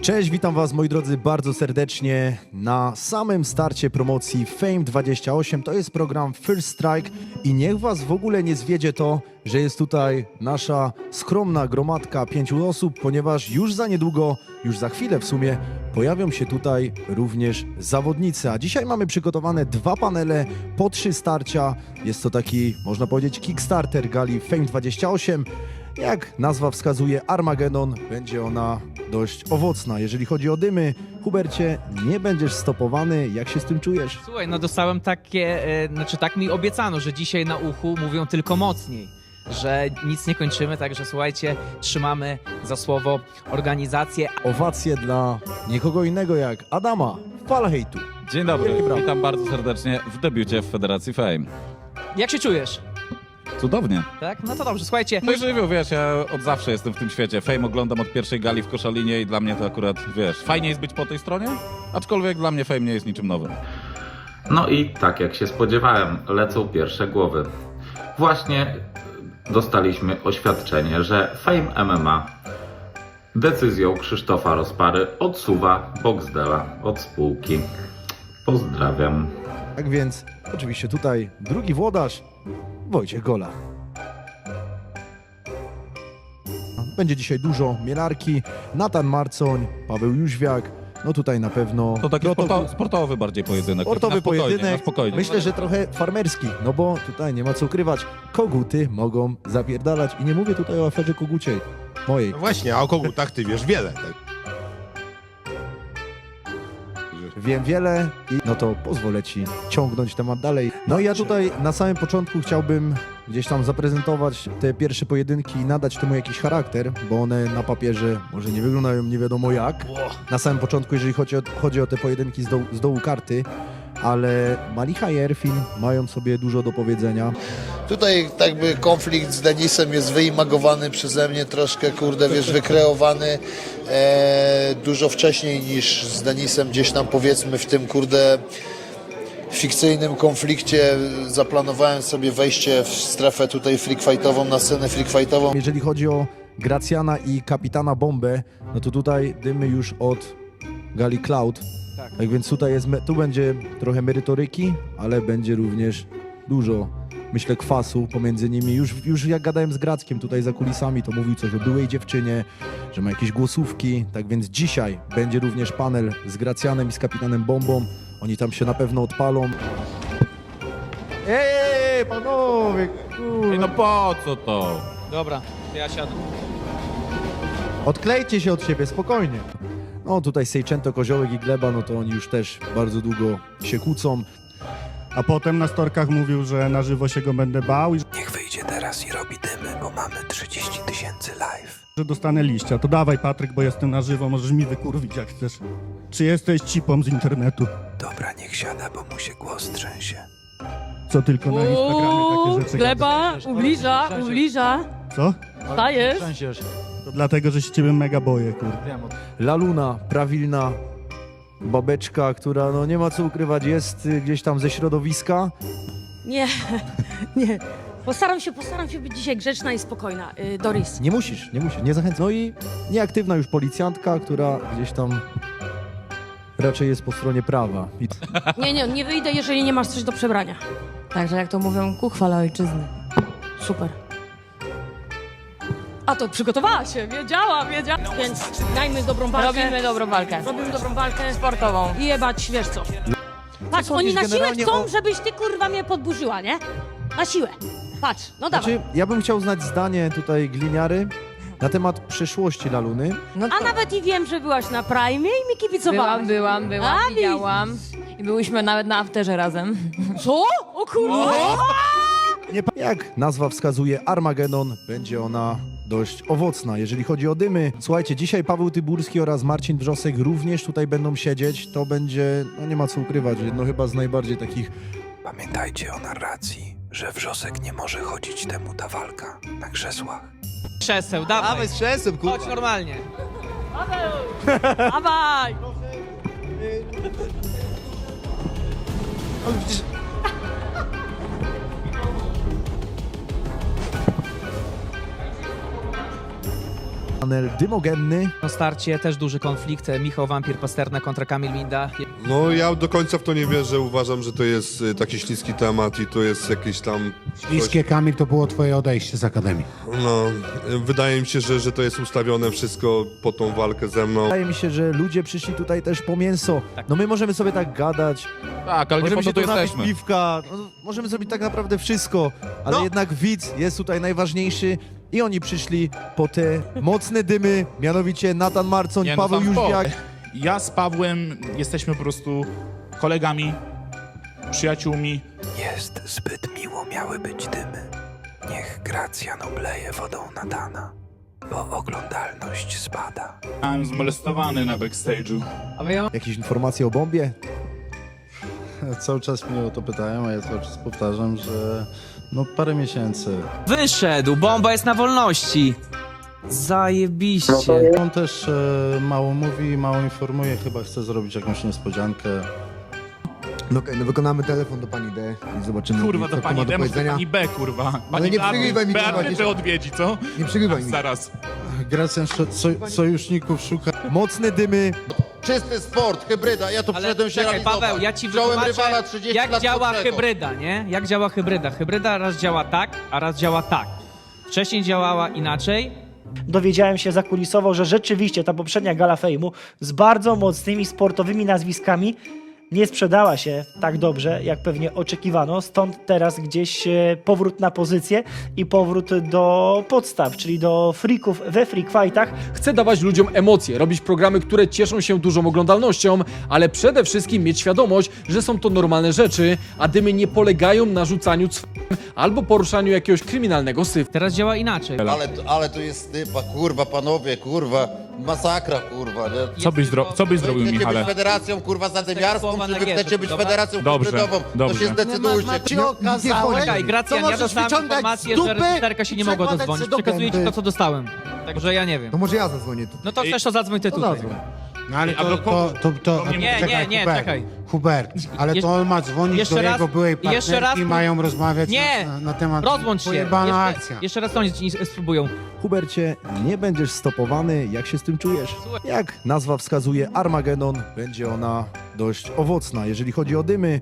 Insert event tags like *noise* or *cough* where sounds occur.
Cześć, witam Was moi drodzy bardzo serdecznie na samym starcie promocji Fame 28. To jest program First Strike i niech Was w ogóle nie zwiedzie to, że jest tutaj nasza skromna gromadka pięciu osób, ponieważ już za niedługo, już za chwilę w sumie pojawią się tutaj również zawodnicy. A dzisiaj mamy przygotowane dwa panele po trzy starcia. Jest to taki, można powiedzieć, Kickstarter gali Fame 28. Jak nazwa wskazuje, Armageddon będzie ona dość owocna. Jeżeli chodzi o dymy, Hubercie, nie będziesz stopowany. Jak się z tym czujesz? Słuchaj, no dostałem takie, e, znaczy tak mi obiecano, że dzisiaj na uchu mówią tylko mocniej, że nic nie kończymy, także słuchajcie, trzymamy za słowo organizację. Owacje dla nikogo innego jak Adama Falhejtu. Dzień dobry, witam bardzo serdecznie w debiucie w Federacji Fame. Jak się czujesz? Cudownie. Tak? No to dobrze, słuchajcie. No i żywioł, wiesz, ja od zawsze jestem w tym świecie. Fame oglądam od pierwszej gali w Koszalinie i dla mnie to akurat, wiesz, fajnie jest być po tej stronie, aczkolwiek dla mnie Fame nie jest niczym nowym. No i tak jak się spodziewałem, lecą pierwsze głowy. Właśnie dostaliśmy oświadczenie, że Fame MMA decyzją Krzysztofa Rozpary odsuwa Boxdela od spółki. Pozdrawiam. Tak więc, oczywiście tutaj drugi włodarz, Wojciech Gola. Będzie dzisiaj dużo mielarki, Natan Marcoń, Paweł Jóźwiak, no tutaj na pewno... To taki protokół- sporto, sportowy bardziej pojedynek. Sportowy na spokojnie, pojedynek. Na spokojnie. Myślę, że trochę farmerski, no bo tutaj nie ma co ukrywać. Koguty mogą zapierdalać i nie mówię tutaj o aferze koguciej. Mojej. No właśnie, a o kogutach ty wiesz wiele. Tak. Wiem wiele i no to pozwolę ci ciągnąć temat dalej. No i ja tutaj na samym początku chciałbym gdzieś tam zaprezentować te pierwsze pojedynki i nadać temu jakiś charakter, bo one na papierze może nie wyglądają nie wiadomo jak. Na samym początku, jeżeli chodzi o, chodzi o te pojedynki z dołu, z dołu karty, ale Malicha i Erfin mają sobie dużo do powiedzenia. Tutaj tak by konflikt z Denisem jest wyimagowany przeze mnie troszkę, kurde, wiesz, wykreowany e, dużo wcześniej niż z Denisem gdzieś tam powiedzmy w tym, kurde, fikcyjnym konflikcie zaplanowałem sobie wejście w strefę tutaj freakfightową, na scenę freakfightową. Jeżeli chodzi o Gracjana i kapitana Bombę, no to tutaj dymy już od Gali Cloud. Tak. Tak więc tutaj jest, tu będzie trochę merytoryki, ale będzie również dużo, myślę, kwasu pomiędzy nimi. Już, już jak gadałem z Grackiem tutaj za kulisami, to mówił coś o byłej dziewczynie, że ma jakieś głosówki. Tak więc dzisiaj będzie również panel z Gracjanem i z kapitanem Bombą. Oni tam się na pewno odpalą. Ej, panowie, kurwa. Ej, no po co to? Dobra, to ja siadam. Odklejcie się od siebie, spokojnie. No tutaj Sejczęto, Koziołek i Gleba, no to oni już też bardzo długo się kłócą. A potem na storkach mówił, że na żywo się go będę bał i Niech wyjdzie teraz i robi dymy, bo mamy 30 tysięcy live. że dostanę liścia. To dawaj Patryk, bo jestem na żywo, możesz mi wykurwić jak chcesz. Czy jesteś cipą z internetu? Dobra, niech siada, bo mu się głos trzęsie. Co tylko na Instagramie takie rzeczy Gleba, ubliża, ubliża. Co? Dajesz? Trzęsiesz. To dlatego, że się ciebie mega boję, kurde. Laluna, prawilna babeczka, która no nie ma co ukrywać, jest y, gdzieś tam ze środowiska. Nie, *laughs* nie. Postaram się, postaram się być dzisiaj grzeczna i spokojna. Y, Doris. Nie musisz, nie musisz, nie zachęcam. No i nieaktywna już policjantka, która gdzieś tam raczej jest po stronie prawa. I *laughs* Nie, nie, nie wyjdę, jeżeli nie masz coś do przebrania. Także jak to mówią, ku chwale ojczyzny. Super. A to przygotowała się, wiedziała, wiedziała. Więc dajmy dobrą walkę. Robimy dobrą walkę. Robimy dobrą walkę. Sportową. I jebać, wiesz co. Patrz, oni na siłę generalnie chcą, o- żebyś ty kurwa mnie podburzyła, nie? Na siłę. Patrz, no dawaj. Znaczy, ja bym chciał znać zdanie tutaj gliniary na temat przyszłości Laluny. No A nawet i wiem, że byłaś na Prime i mi kibicowałeś. byłam, byłam, byłam, A, widziałam. I byłyśmy nawet na afterze razem. Co? O kurwa! Nie, pa- jak nazwa wskazuje, Armageddon będzie ona dość owocna. Jeżeli chodzi o dymy, słuchajcie, dzisiaj Paweł Tyburski oraz Marcin Wrzosek również tutaj będą siedzieć. To będzie, no nie ma co ukrywać, jedno chyba z najbardziej takich Pamiętajcie o narracji, że wrzosek nie może chodzić temu ta walka na krzesłach. Krzeseł, dawaj. z krzesłem, Chodź normalnie. Dawaj! *laughs* panel dymogenny. Na starcie też duży konflikt. Michał Wampir Pasterna kontra Kamil Minda. No ja do końca w to nie wierzę, uważam, że to jest y, taki śliski temat i to jest jakiś tam... Śliskie Kamil to było twoje odejście z Akademii. No, y, wydaje mi się, że, że to jest ustawione wszystko po tą walkę ze mną. Wydaje mi się, że ludzie przyszli tutaj też po mięso. No my możemy sobie tak gadać, Tak, ale nie możemy po się to tu tu napić jesteśmy. piwka, no, możemy zrobić tak naprawdę wszystko, ale No. jednak widz jest tutaj najważniejszy i oni przyszli po te mocne dymy, mianowicie Natan Marcoń, Nie, no Paweł spoko. Jóźwiak. Ja z Pawłem jesteśmy po prostu kolegami, przyjaciółmi. Jest zbyt miło miały być dymy. Niech Gracjan obleje wodą Natana, bo oglądalność spada. Byłem zmolestowany na backstage'u. Jakieś informacje o bombie? *laughs* Cały czas mnie o to pytają, a ja cały czas powtarzam, że no parę miesięcy. Wyszedł, bomba jest na wolności. Zajebiście. On też e, mało mówi, mało informuje, chyba chce zrobić jakąś niespodziankę. No okej, no wykonamy telefon do pani D i zobaczymy, Kurwa, co do to pani ma do D, może do powiedzenia. pani B, kurwa. Pani nie przerywaj mi, kurwa, gdzieś- odwiedzi, co? Nie przerywaj mi. Zaraz. Gracjan sz- so, sojuszników szuka. Mocne dymy, Czysty sport, hybryda, ja tu Ale czekaj, Paweł, ja ci wytłumaczę, jak działa hybryda, nie? Jak działa hybryda. Hybryda raz działa tak, a raz działa tak. Wcześniej działała inaczej, dowiedziałem się zakulisowo, że rzeczywiście ta poprzednia gala fejmu z bardzo mocnymi sportowymi nazwiskami nie sprzedała się tak dobrze, jak pewnie oczekiwano. Stąd teraz gdzieś e, powrót na pozycję i powrót do podstaw, czyli do freaków we freak fightach. Chcę dawać ludziom emocje, robić programy, które cieszą się dużą oglądalnością, ale przede wszystkim mieć świadomość, że są to normalne rzeczy, a dymy nie polegają na rzucaniu cw... albo poruszaniu jakiegoś kryminalnego syfu. teraz działa inaczej. Ale, ale to jest stypa, kurwa, panowie, kurwa, masakra, kurwa, nie? Co byś, zro... Co byś zrobił, Wy chcecie Michale? federacją, kurwa, zadymiarską, Czy na wy chcecie być dobra? federacją Dobrze, hybrydową? To dobrze. się zdecydujcie. Czekaj, Gracjan, ja dostałem informację, że reżyserka się nie mogła dodzwonić. Przekazuję ci to, co dostałem. Także ja nie wiem. To może ja zadzwonię tu. No to chcesz, to zadzwoń ty To tutaj. zadzwoń. No ale to, to, to, to, mnie Nie, czekaj, nie, nie, Hubert, czekaj. Hubert, ale Jeszcze- to on ma dzwonić jeszcze do raz- jego byłej jeszcze raz partnerki i mają rozmawiać Nie! na, na temat Rozłącz się. pojebana Jeszcze, akcja. jeszcze raz oni ci spróbują. Hubercie, nie będziesz stopowany, jak się z tym czujesz? Jak nazwa wskazuje Armagedon, będzie ona dość owocna. Jeżeli chodzi o dymy,